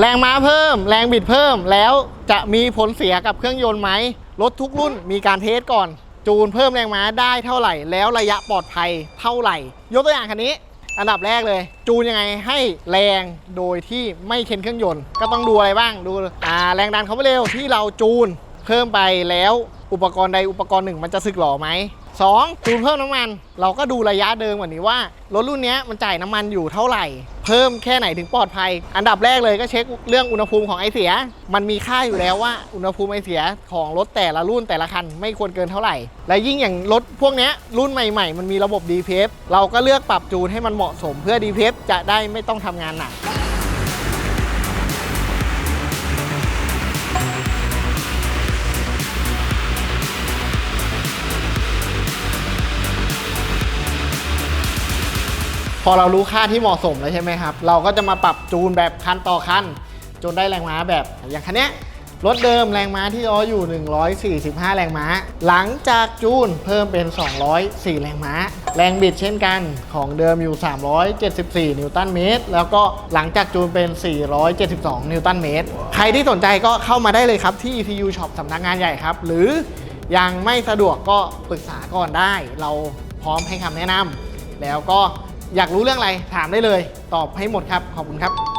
แรงม้าเพิ่ม แรงบิดเพิ่ม แล้วจะมีผลเสียกับเครื่องยนต์ไหมรถทุกรุ่นมีการเทสก่อน จูนเพิ่มแรงม้าได้เท่าไหร่ แล้วระยะปลอดภัยเท่าไหร่ ยกตัวอย่างคันนี้ อันดับแรกเลย จูนยังไงให้แรงโดยที่ไม่เค้นเครื่องยนต์ ก็ต้องดูอะไรบ้างดูอ่าแรงดันเขาไม่เร็วที่เราจูนเพิ่มไปแล้วอุปกรณ์ใดอุปกรณ์หนึ่งมันจะสึกหรอไหม 2. จูนเพิ่มน้ำมัน เราก็ดูระยะเดิมก่อนนี้ว่ารถรุ่นนี้มันจ่ายน้ำมันอยู่เท่าไหร่ เพิ่มแค่ไหนถึงปลอดภัย อันดับแรกเลยก็เช็คเรื่องอุณหภูมิของไอเสีย มันมีค่าอยู่แล้วว่าอุณหภูมิไอเสียของรถแต่ละรุ่นแต่ละคันไม่ควรเกินเท่าไหร่ และยิ่งอย่างรถพวกนี้รุ่นใหม่ๆ มันมีระบบ DPF เราก็เลือกปรับจูนให้มันเหมาะสมเพื่อ DPF จะได้ไม่ต้องทำงานหนัก พอเรารู้ค่าที่เหมาะสมแล้วใช่ไหมครับ เราก็จะมาปรับจูนแบบคันต่อคันจนได้แรงม้าแบบอย่างคันนี้รถเดิมแรงม้าที่ล้ออยู่ 145 แรงม้า หลังจากจูนเพิ่มเป็น 204 แรงม้า แรงบิดเช่นกันของเดิมอยู่ 374 นิวตันเมตร แล้วก็หลังจากจูนเป็น 472 นิวตันเมตร ใครที่สนใจก็เข้ามาได้เลยครับ ที่ ECU Shop สำนักงานใหญ่ครับ หรือยังไม่สะดวกก็ปรึกษาก่อนได้ เราพร้อมให้คำแนะนำแล้วก็ อยากรู้เรื่องอะไรถามได้เลย ตอบให้หมดครับ ขอบคุณครับ